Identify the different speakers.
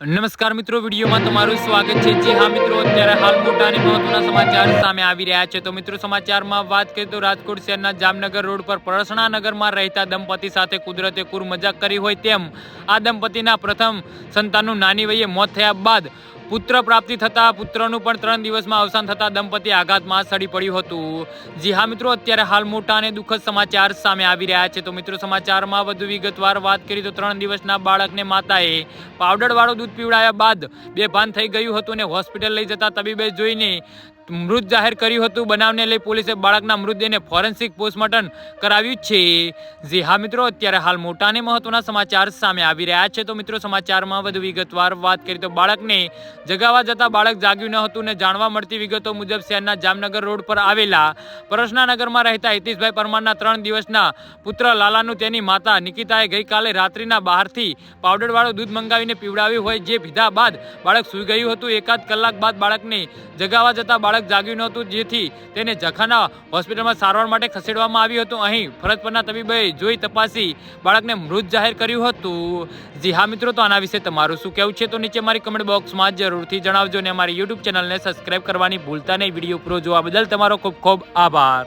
Speaker 1: નમસ્કાર મિત્રો, વિડીયોમાં તમારું સ્વાગત છે. જે હા મિત્રો, અત્યારે હાલ મોટા અને મહત્વના સમાચાર સામે આવી રહ્યા છે. તો મિત્રો, સમાચારમાં વાત કરીએ તો રાજકોટ શહેરના જામનગર રોડ પર પરસણા નગરમાં રહેતા દંપતી સાથે કુદરતે કુર મજાક કરી હોય તેમ આ દંપતીના પ્રથમ સંતાનનું નાની વયે મોત થયા બાદ પુત્ર પ્રાપ્તિ થતા પુત્રનું પણ ત્રણ દિવસમાં અવસાન થતા દંપતી આઘાતમાં સડી પડ્યું હતું. જી હા મિત્રો, અત્યારે હાલ મોટા અને દુઃખદ સમાચાર સામે આવી રહ્યા છે. તો મિત્રો, સમાચારમાં વધુ વિગતવાર વાત કરી તો ત્રણ દિવસના બાળકને માતાએ પાવડરવાળું દૂધ પીવડાવ્યા બાદ બેભાન થઈ ગયું હતું અને હોસ્પિટલ લઈ જતા તબીબે જોઈને મૃત જાહેર કર્યું હતું. બનાવને લઈ પોલીસે બાળકના મૃતદેહને ફોરેન્સિક પોસ્ટમોર્ટમ કરાવ્યું છે. જે હા મિત્રો, અત્યારે હાલ મોટા અને મહત્વના સમાચાર સામે આવી રહ્યા છે. તો મિત્રો, સમાચારમાં વધુ વિગતવાર વાત કરી તો બાળકને જગાવા જતા બાળક જાગ્યું ન હતું ને જાણવા મળતી વિગતો મુજબ શહેરના જામનગર રોડ પર આવેલા પરસનાનગરમાં રહેતા હિતેશભાઈ પરમારના ત્રણ દિવસના પુત્ર લાલાનું તેની માતા નિકિતાએ ગઈકાલે રાત્રિના બહારથી પાવડરવાળું દૂધ મંગાવીને પીવડાવ્યું હોય. જે પીધા બાદ બાળક સૂઈ ગયું હતું. એકાદ કલાક બાદ બાળકને જગાવા જતા બાળક જાગ્યું નહોતું, જેથી તેને જખાના હોસ્પિટલમાં સારવાર માટે ખસેડવામાં આવ્યું હતું. અહીં ફરજ પરના તબીબે જોઈ તપાસી બાળકને મૃત જાહેર કર્યું હતું. જી હા મિત્રો, તો આના વિશે તમારું શું કહેવું છે? તો નીચે મારી કમેન્ટ બોક્સમાં જરૂરથી જણાવજો અને અમારી યુટ્યુબ ચેનલને સબસ્ક્રાઇબ કરવાની ભૂલતા નહીં. વીડિયો પૂરો જોવા બદલ તમારો ખૂબ ખૂબ આભાર.